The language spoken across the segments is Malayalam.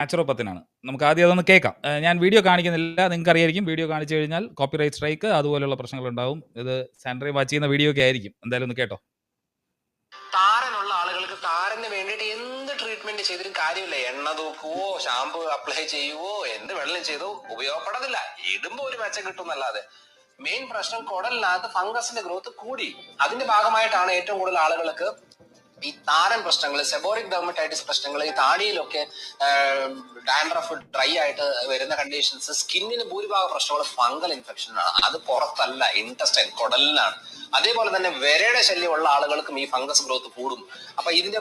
നാച്ചുറോപ്പത്തിനാണ് നമുക്ക് ആദ്യം അതൊന്ന് കേൾക്കാം. ഞാൻ വീഡിയോ കാണിക്കുന്നില്ല. നിങ്ങൾക്ക് അറിയായിരിക്കും. വീഡിയോ കാണിച്ചു കഴിഞ്ഞാൽ കോപ്പിറൈറ്റ് സ്ട്രൈക്ക് അതുപോലെയുള്ള പ്രശ്നങ്ങൾ ഉണ്ടാവും ഇത് സാൻഡറി വാച്ച് ചെയ്യുന്ന വീഡിയോ ഒക്കെ ആയിരിക്കും. എന്തായാലും ഒന്ന് കേട്ടോ. താരനുള്ള ആളുകൾക്ക് താരന് വേണ്ടിയിട്ട് എന്ത് ട്രീറ്റ്മെന്റ് ചെയ്തിട്ടും കാര്യമില്ല. എണ്ണ തൂക്കുവോ ഷാമ്പു അപ്ലൈ ചെയ്യുവോ എന്ത് വെള്ളം ചെയ്തോ ഉപയോഗപ്പെടത്തില്ല. ഇടുമ്പോ ഒരു മെച്ചം കിട്ടും എന്നല്ലാതെ മെയിൻ പ്രശ്നം കുടലിനകത്ത് ഫംഗസിന്റെ ഗ്രോത്ത് കൂടി. അതിന്റെ ഭാഗമായിട്ടാണ് ഏറ്റവും കൂടുതൽ ആളുകൾക്ക് ഈ താരൻ പ്രശ്നങ്ങൾ സെബോറിക് ഡെർമറ്റൈറ്റിസ് പ്രശ്നങ്ങൾ ഈ താടിയിലൊക്കെ ഡാൻഡ്രഫ് ഡ്രൈ ആയിട്ട് വരുന്ന കണ്ടീഷൻസ് സ്കിന്നിന് ഭൂരിഭാഗം പ്രശ്നങ്ങൾ ഫംഗൽ ഇൻഫെക്ഷൻ ആണ്. അത് പുറത്തല്ല ഇന്റസ്റ്റൈൻ കുടലിനാണ്. അതേപോലെ തന്നെ വിരയുടെ ശല്യമുള്ള ആളുകൾക്കും ഈ ഫംഗസ് ഗ്രോത്ത് കൂടും. അപ്പൊ ഇതിന്റെ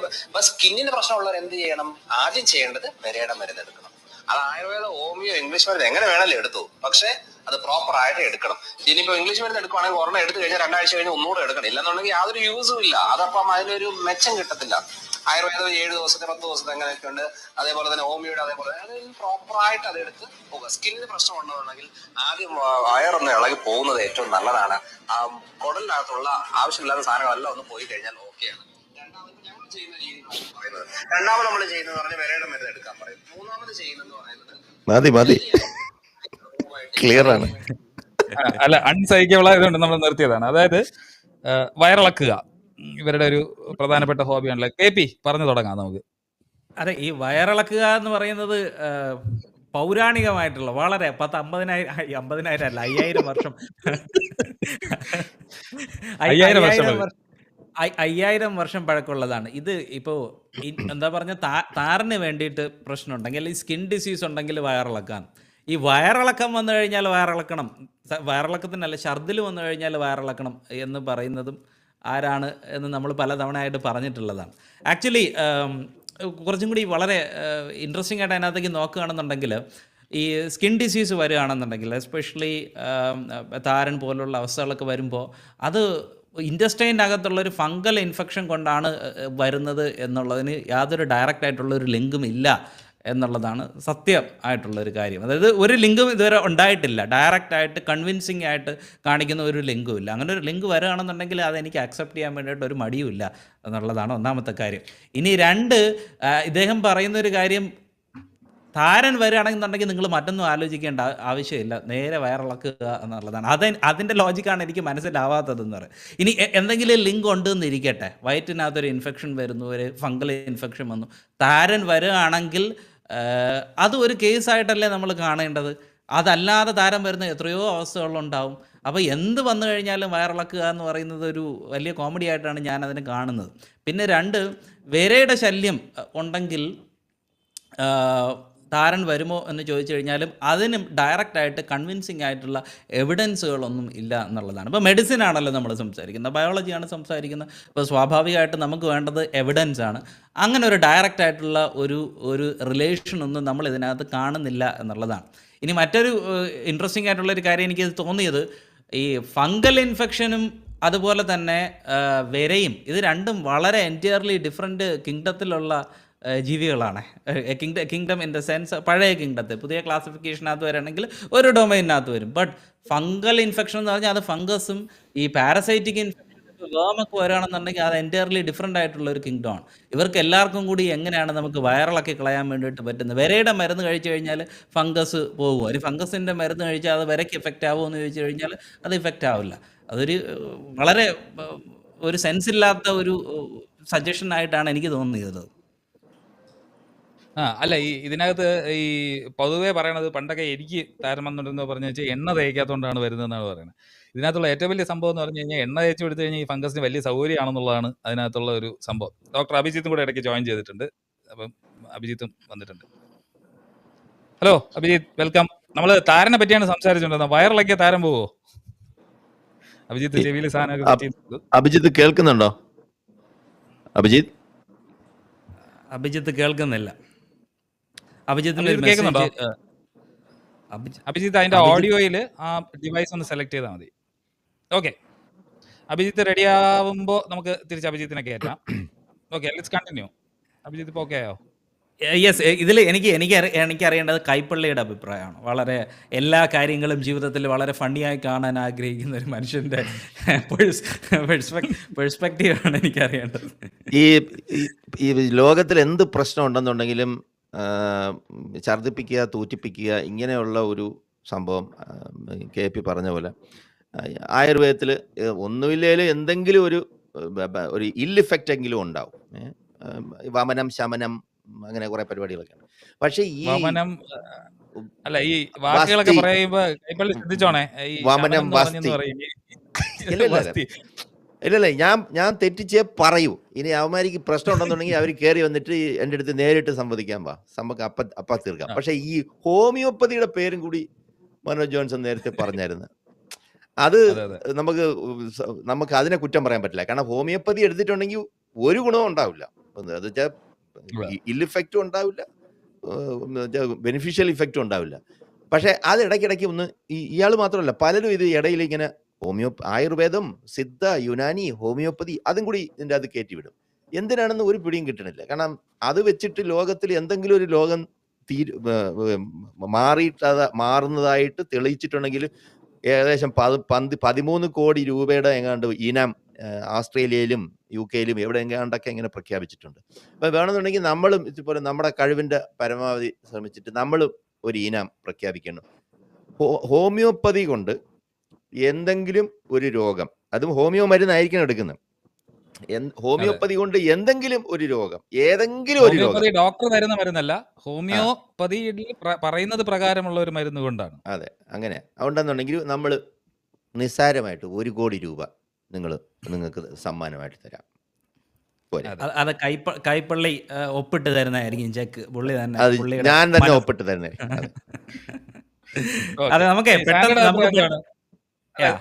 സ്കിന്നിന് പ്രശ്നമുള്ളവർ എന്ത് ചെയ്യണം? ആദ്യം ചെയ്യേണ്ടത് വിരയുടെ മരുന്ന് എടുക്കണം. അത് ആയുർവേദ ഹോമിയോ ഇംഗ്ലീഷ് മരുന്ന് എങ്ങനെ വേണമല്ലോ എടുത്തു. പക്ഷേ അത് പ്രോപ്പർ ആയിട്ട് എടുക്കണം. ഇനിയിപ്പോ ഇംഗ്ലീഷ് മരുന്ന് എടുക്കുവാണെങ്കിൽ ഒരെണ്ണം എടുത്തു കഴിഞ്ഞാൽ രണ്ടാഴ്ച കഴിഞ്ഞ് ഒന്നുകൂടെ എടുക്കണം. ഇല്ലെന്നുണ്ടെങ്കിൽ യാതൊരു യൂസും ഇല്ല. അതപ്പം അതിനൊരു മെച്ചം കിട്ടത്തില്ല. ആയുർവേദം ഏഴ് ദിവസത്തെ പത്ത് ദിവസത്തെ അങ്ങനെയൊക്കെ ഉണ്ട്. അതേപോലെ തന്നെ ഹോമിയോയുടെ അതേപോലെ അത് പ്രോപ്പർ ആയിട്ട് അത് എടുത്ത് പോകുക സ്കിന്നിന് പ്രശ്നം ഉണ്ടെന്നുണ്ടെങ്കിൽ ആദ്യം വയറൊന്ന് ഇളകി പോകുന്നത് ഏറ്റവും നല്ലതാണ്. ആ കുടലിനകത്തുള്ള ആവശ്യമില്ലാത്ത സാധനങ്ങളെല്ലാം ഒന്ന് പോയി കഴിഞ്ഞാൽ ഓക്കെയാണ് രണ്ടാമത് നമ്മൾ ചെയ്യുന്നത് പറഞ്ഞാൽ വിരയുടെ മരുന്ന് എടുക്കാൻ പറയും. മൂന്നാമത് ചെയ്യുന്നത് പറയുന്നത് മതി മതി. ക്ലിയർ ആണ്. അല്ല അൺസഹിക്കബിൾ ആയതുകൊണ്ട് നമ്മൾ നിർത്തിയതാണ്. അതായത് വയറിളക്കുക. ഇവരുടെ ഒരു പ്രധാനപ്പെട്ട ഹോബിയാണല്ലോ? കെ പി പറഞ്ഞു തുടങ്ങാം നമുക്ക്. അതെ ഈ വയറിളക്കുക എന്ന് പറയുന്നത് പൗരാണികമായിട്ടുള്ള വളരെ പത്ത് അമ്പതിനായിരം അമ്പതിനായിരം അല്ല അയ്യായിരം വർഷം. അയ്യായിരം. വർഷം- അയ്യായിരം വർഷം പഴക്കമുള്ളതാണ്. ഇത് ഇപ്പോ എന്താ പറഞ്ഞ താരന് വേണ്ടിയിട്ട് പ്രശ്നം ഉണ്ടെങ്കിൽ അല്ലെങ്കിൽ സ്കിൻ ഡിസീസ് ഉണ്ടെങ്കിൽ വയറിളക്കാൻ ഈ വയറിളക്കം വന്നു കഴിഞ്ഞാൽ വയറിളക്കണം. വയറിളക്കത്തിനല്ല ഛർദിൽ വന്നു കഴിഞ്ഞാൽ വയറിളക്കണം എന്ന് പറയുന്നതും ആരാണ് എന്ന് നമ്മൾ പലതവണയായിട്ട് പറഞ്ഞിട്ടുള്ളതാണ്. ആക്ച്വലി കുറച്ചും കൂടി വളരെ ഇൻട്രസ്റ്റിംഗ് ആയിട്ട് അതിനകത്തേക്ക് നോക്കുകയാണെന്നുണ്ടെങ്കിൽ ഈ സ്കിൻ ഡിസീസ് വരികയാണെന്നുണ്ടെങ്കിൽ എസ്പെഷ്യലി താരൻ പോലുള്ള അവസ്ഥകളൊക്കെ വരുമ്പോൾ അത് ഇൻഡസ്ട്രീന്റെ അകത്തുള്ള ഒരു ഫംഗൽ ഇൻഫെക്ഷൻ കൊണ്ടാണ് വരുന്നത് എന്നുള്ളതിന് യാതൊരു ഡയറക്റ്റ് ആയിട്ടുള്ള ഒരു ലിങ്കും ഇല്ല. എന്നുള്ളതാണ് സത്യം ആയിട്ടുള്ള ഒരു കാര്യം. അതായത് ഒരു ലിങ്കും ഇതുവരെ ഉണ്ടായിട്ടില്ല. ഡയറക്റ്റ് ആയിട്ട് കൺവിൻസിങ് ആയിട്ട് കാണിക്കുന്ന ഒരു ലിങ്കും ഇല്ല. അങ്ങനെ ഒരു ലിങ്ക് വരികയാണെന്നുണ്ടെങ്കിൽ അതെനിക്ക് അക്സെപ്റ്റ് ചെയ്യാൻ വേണ്ടിയിട്ട് ഒരു മടിയുമില്ല എന്നുള്ളതാണ് ഒന്നാമത്തെ കാര്യം. ഇനി രണ്ട് ഇദ്ദേഹം പറയുന്ന ഒരു കാര്യം താരൻ വരികയാണെന്നുണ്ടെങ്കിൽ നിങ്ങൾ മറ്റൊന്നും ആലോചിക്കേണ്ട ആവശ്യമില്ല. നേരെ വയറിളക്കുക എന്നുള്ളതാണ്. അത് അതിന്റെ ലോജിക്കാണ് എനിക്ക് മനസ്സിലാവാത്തതെന്ന് പറയും. ഇനി എന്തെങ്കിലും ലിങ്ക് ഉണ്ട് എന്നിരിക്കട്ടെ വയറ്റിനകത്തൊരു ഇൻഫെക്ഷൻ വരുന്നു ഒരു ഫംഗൽ ഇൻഫെക്ഷൻ വന്നു. താരൻ വരികയാണെങ്കിൽ അത് ഒരു കേസായിട്ടല്ലേ നമ്മൾ കാണേണ്ടത്? അതല്ലാതെ താരം വരുന്ന എത്രയോ അവസ്ഥകളുണ്ടാവും. അപ്പോൾ എന്ത് വന്നു കഴിഞ്ഞാലും വയറിളക്കുക എന്ന് പറയുന്നത് ഒരു വലിയ കോമഡി ആയിട്ടാണ് ഞാൻ അതിനെ കാണുന്നത്. പിന്നെ രണ്ട് വേരയുടെ ശല്യം ഉണ്ടെങ്കിൽ താരൻ വരുമോ എന്ന് ചോദിച്ചു കഴിഞ്ഞാലും അതിനും ഡയറക്റ്റായിട്ട് കൺവിൻസിങ് ആയിട്ടുള്ള എവിഡൻസുകളൊന്നും ഇല്ല എന്നുള്ളതാണ്. ഇപ്പോൾ മെഡിസിൻ ആണല്ലോ നമ്മൾ സംസാരിക്കുന്നത്. ബയോളജിയാണ് സംസാരിക്കുന്നത്. ഇപ്പോൾ സ്വാഭാവികമായിട്ട് നമുക്ക് വേണ്ടത് എവിഡൻസ് ആണ്. അങ്ങനെ ഒരു ഡയറക്റ്റ് ആയിട്ടുള്ള ഒരു ഒരു റിലേഷൻ ഒന്നും നമ്മൾ ഇതിനകത്ത് കാണുന്നില്ല എന്നുള്ളതാണ്. ഇനി മറ്റൊരു ഇൻട്രസ്റ്റിംഗ് ആയിട്ടുള്ള ഒരു കാര്യം എനിക്ക് തോന്നിയത് ഈ ഫംഗൽ ഇൻഫെക്ഷനും അതുപോലെ തന്നെ വിരയും ഇത് രണ്ടും വളരെ എന്റയർലി ഡിഫറെന്റ് കിങ്ഡത്തിലുള്ള ജീവികളാണ്. Kingdom kingdom in the sense പഴയ കിങ്ഡത്തെ പുതിയ ക്ലാസിഫിക്കേഷനകത്ത് വരികയാണെങ്കിൽ ഒരു ഡൊമൈനകത്ത് വരും. ബട്ട് ഫംഗൽ ഇൻഫെക്ഷൻ എന്ന് പറഞ്ഞാൽ അത് ഫംഗസും ഈ പാരസൈറ്റിക് ഇൻഫെക്ഷൻ വേമൊക്കെ വരികയാണെന്നുണ്ടെങ്കിൽ അത് എന്റയർലി ഡിഫറെന്റ് ആയിട്ടുള്ള ഒരു കിങ്ഡം ആണ്. ഇവർക്ക് എല്ലാവർക്കും കൂടി എങ്ങനെയാണ് നമുക്ക് വയറിളക്കി കളയാൻ വേണ്ടിയിട്ട് പറ്റുന്നത്? വിരയുടെ മരുന്ന് കഴിച്ചു കഴിഞ്ഞാൽ ഫംഗസ് പോകും. ഒരു ഫംഗസിന്റെ മരുന്ന് കഴിച്ചാൽ അത് വിരയ്ക്ക് എഫക്റ്റ് ആവുമോ എന്ന് ചോദിച്ചു കഴിഞ്ഞാൽ അത് ഇഫക്റ്റ് ആവില്ല. അതൊരു വളരെ ഒരു സെൻസ് ഇല്ലാത്ത ഒരു സജഷൻ ആയിട്ടാണ് എനിക്ക് തോന്നിയത്. ആ അല്ല ഈ ഇതിനകത്ത് ഈ പൊതുവേ പറയണത് പണ്ടൊക്കെ എനിക്ക് താരം വന്നിട്ടുണ്ടെന്ന് പറഞ്ഞു വെച്ചാൽ എണ്ണ തേക്കാത്തതുകൊണ്ടാണ് വരുന്നതെന്നാണ് പറയുന്നത്. ഇതിനകത്തുള്ള ഏറ്റവും വലിയ സംഭവം എന്ന് പറഞ്ഞു കഴിഞ്ഞാൽ എണ്ണ തേച്ച് എടുത്തു കഴിഞ്ഞാൽ ഈ ഫംഗസിന് വലിയ സൗകര്യമാണെന്നുള്ളതാണ് അതിനകത്തുള്ള ഒരു സംഭവം. ഡോക്ടർ അഭിജിത്തും കൂടെ ഇടയ്ക്ക് ജോയിൻ ചെയ്തിട്ടുണ്ട്. അപ്പം അഭിജിത്തും വന്നിട്ടുണ്ട്. Hello Abhijith welcome. നമ്മൾ താരനെ പറ്റിയാണ് സംസാരിച്ചുകൊണ്ടിരുന്നത് വയറിളക്കിയ താരം പോവോ? അഭിജിത്ത് ചെവിയിൽ സാധനം അഭിജിത്ത് കേൾക്കുന്നുണ്ടോ? അഭിജിത്ത്? അഭിജിത്ത് കേൾക്കുന്നില്ല. കേൾക്കുന്നുണ്ടോ? അഭിജിത്ത് അതിന്റെ ഓഡിയോയിൽ ഓഡിയോയിൽ ആ ഡിവൈസ് ഒന്ന് സെലക്ട് ചെയ്താൽ മതി. ഓക്കെ അഭിജിത്ത് റെഡി ആവുമ്പോൾ നമുക്ക് തിരിച്ച് അഭിജിത്തിനെ കേറ്റാം. ഓക്കെ ലെറ്റ്സ് കണ്ടിന്യൂ അഭിജിത്ത് ഇപ്പോൾ ഓക്കെ ആയോ? യെസ് ഇതിൽ എനിക്ക് എനിക്ക് എനിക്ക് അറിയേണ്ടത് കൈപ്പള്ളിയുടെ അഭിപ്രായമാണ്. വളരെ എല്ലാ കാര്യങ്ങളും ജീവിതത്തിൽ വളരെ ഫണ്ണിയായി കാണാൻ ആഗ്രഹിക്കുന്ന ഒരു മനുഷ്യന്റെ പെർസ്പെക്റ്റീവാണ് എനിക്ക് അറിയേണ്ടത് ഈ- ഈ ലോകത്തിൽ എന്ത് പ്രശ്നം ഉണ്ടെന്നുണ്ടെങ്കിലും ആ, ഛർദ്ദിപ്പിക്കുക തൂറ്റിപ്പിക്കുക ഇങ്ങനെയുള്ള ഒരു സംഭവം കെ പി പറഞ്ഞ പോലെ ആയുർവേദത്തിൽ ഒന്നുമില്ലേലും എന്തെങ്കിലും ഒരു ബ- ബ- ഒരു ഇൽ ഇഫക്റ്റ് എങ്കിലും ഉണ്ടാവും? വമനം ശമനം അങ്ങനെ കുറെ പരിപാടികളൊക്കെ പക്ഷേ ഈ വമനം അല്ല ഈ വാക്കുകളൊക്കെ വസ്തി. പറയുമ്പോ കൈപ്പള്ളി ശ്രദ്ധിച്ചോണേ ഈ വമനം, പറഞ്ഞെന്ന് വസ്തി. പറയും. വസ്തി. ഇല്ലല്ല ഞാൻ ഞാൻ തെറ്റിച്ചേ പറയൂ. ഇനി അവന്മാർക്ക് പ്രശ്നം ഉണ്ടെന്നുണ്ടെങ്കിൽ അവർ കയറി വന്നിട്ട് എന്റെ അടുത്ത് നേരിട്ട് സംവദിക്കാൻ വാ. നമുക്ക് അപ്പ അപ്പ തീർക്കാം. പക്ഷെ ഈ ഹോമിയോപ്പതിയുടെ പേരും കൂടി മനോജ് ജോൺസൺ നേരത്തെ പറഞ്ഞായിരുന്നു. അത് നമുക്ക് നമുക്ക് അതിനെ കുറ്റം പറയാൻ പറ്റില്ല. കാരണം ഹോമിയോപ്പതി എടുത്തിട്ടുണ്ടെങ്കിൽ ഒരു ഗുണവും ഉണ്ടാവില്ല. അത് വെച്ചാൽ ഇൽ ഇഫക്റ്റും ഉണ്ടാവില്ല ബെനിഫിഷ്യൽ ഇഫക്റ്റും ഉണ്ടാവില്ല. പക്ഷെ അത് ഇടയ്ക്കിടയ്ക്ക് ഒന്ന് ഇയാൾ മാത്രമല്ല പലരും ഇത് ഇടയിൽ ഇങ്ങനെ ഹോമിയോ ആയുർവേദം സിദ്ധ യുനാനി ഹോമിയോപ്പതി അതും കൂടി ഇതിന്റെ അത് കയറ്റിവിടും. എന്തിനാണെന്ന് ഒരു പിടിയും കിട്ടണില്ല കാരണം അത് വെച്ചിട്ട് ലോകത്തിൽ എന്തെങ്കിലും ഒരു ലോകം തീരു മാറിയിട്ട് മാറുന്നതായിട്ട് തെളിയിച്ചിട്ടുണ്ടെങ്കിൽ ഏകദേശം പത് പന്ത് പതിമൂന്ന് കോടി രൂപയുടെ എങ്ങാണ്ട് ഇനം ഓസ്ട്രേലിയയിലും യു കെയിലും എവിടെ എങ്ങാണ്ടൊക്കെ ഇങ്ങനെ പ്രഖ്യാപിച്ചിട്ടുണ്ട്. അപ്പം വേണമെന്നുണ്ടെങ്കിൽ നമ്മളും ഇതുപോലെ നമ്മുടെ കഴിവിന്റെ പരമാവധി ശ്രമിച്ചിട്ട് നമ്മളും ഒരു ഇനം പ്രഖ്യാപിക്കണം. ഹോമിയോപ്പതി കൊണ്ട് എന്തെങ്കിലും ഒരു രോഗം അതും ഹോമിയോ മരുന്നായിരിക്കണം എടുക്കുന്നത്. ഹോമിയോപ്പതി കൊണ്ട് എന്തെങ്കിലും ഒരു രോഗം ഏതെങ്കിലും ഒരു രോഗം. ഡോക്ടർ തരുന്ന മരുന്നല്ല ഹോമിയോപ്പതി പറയുന്നത് പ്രകാരമുള്ള ഒരു മരുന്ന് കൊണ്ടാണ്. അതെ അങ്ങനെ. അതുകൊണ്ടെന്നുണ്ടെങ്കിൽ നമ്മൾ നിസ്സാരമായിട്ട് ഒരു കോടി രൂപ നിങ്ങൾ നിങ്ങൾക്ക് സമ്മാനമായിട്ട് തരാം. അതെ. അത് അത് കൈപ്പ കൈപ്പള്ളി ഒപ്പിട്ട് തരുന്നതായിരിക്കും ചെക്ക്. പുള്ളി തന്നെ ഞാൻ തന്നെ ഒപ്പിട്ട് തരുന്നേ അതെ. നമുക്ക് പെട്ടെന്ന് നമുക്ക്? Yeah.